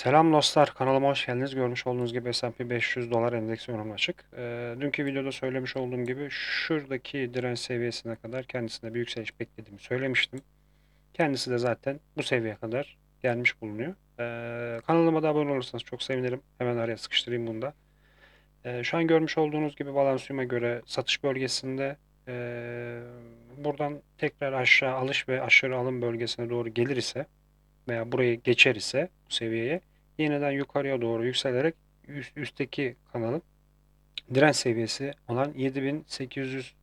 Selam dostlar, kanalıma hoş geldiniz. Görmüş olduğunuz gibi S&P 500 dolar endeksi önüm açık. Ee, dünkü videoda söylemiş olduğum gibi şuradaki direnç seviyesine kadar kendisine bir yükseliş beklediğimi söylemiştim. Kendisi de zaten bu seviyeye kadar gelmiş bulunuyor. Ee, kanalıma da abone olursanız çok sevinirim. Hemen araya sıkıştırayım bunu da. Ee, şu an görmüş olduğunuz gibi balansiyuma göre satış bölgesinde ee, buradan tekrar aşağı alış ve aşağı alım bölgesine doğru gelir ise veya burayı geçer ise bu seviyeye yeniden yukarıya doğru yükselerek üst, üstteki kanalın direnç seviyesi olan 7800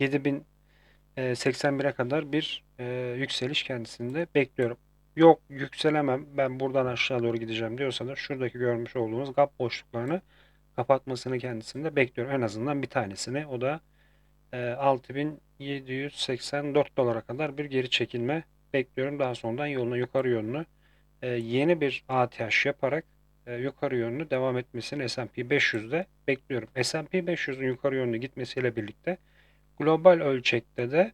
7081'e kadar bir e, yükseliş kendisinde bekliyorum. Yok yükselemem ben buradan aşağı doğru gideceğim diyorsanız şuradaki görmüş olduğunuz gap boşluklarını kapatmasını kendisinde bekliyorum. En azından bir tanesini o da e, 6784 dolara kadar bir geri çekilme bekliyorum. Daha sonradan yoluna yukarı yönlü e, yeni bir ATH yaparak e, yukarı yönlü devam etmesini S&P 500'de bekliyorum. S&P 500'ün yukarı yönlü gitmesiyle birlikte global ölçekte de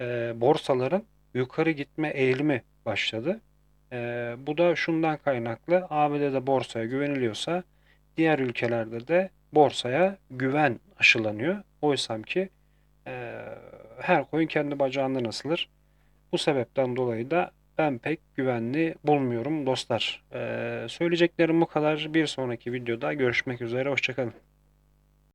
e, borsaların yukarı gitme eğilimi başladı. E, bu da şundan kaynaklı ABD'de borsaya güveniliyorsa diğer ülkelerde de borsaya güven aşılanıyor. Oysa ki e, her koyun kendi bacağından asılır. Bu sebepten dolayı da ben pek güvenli bulmuyorum dostlar. Ee, söyleyeceklerim bu kadar. Bir sonraki videoda görüşmek üzere. Hoşçakalın.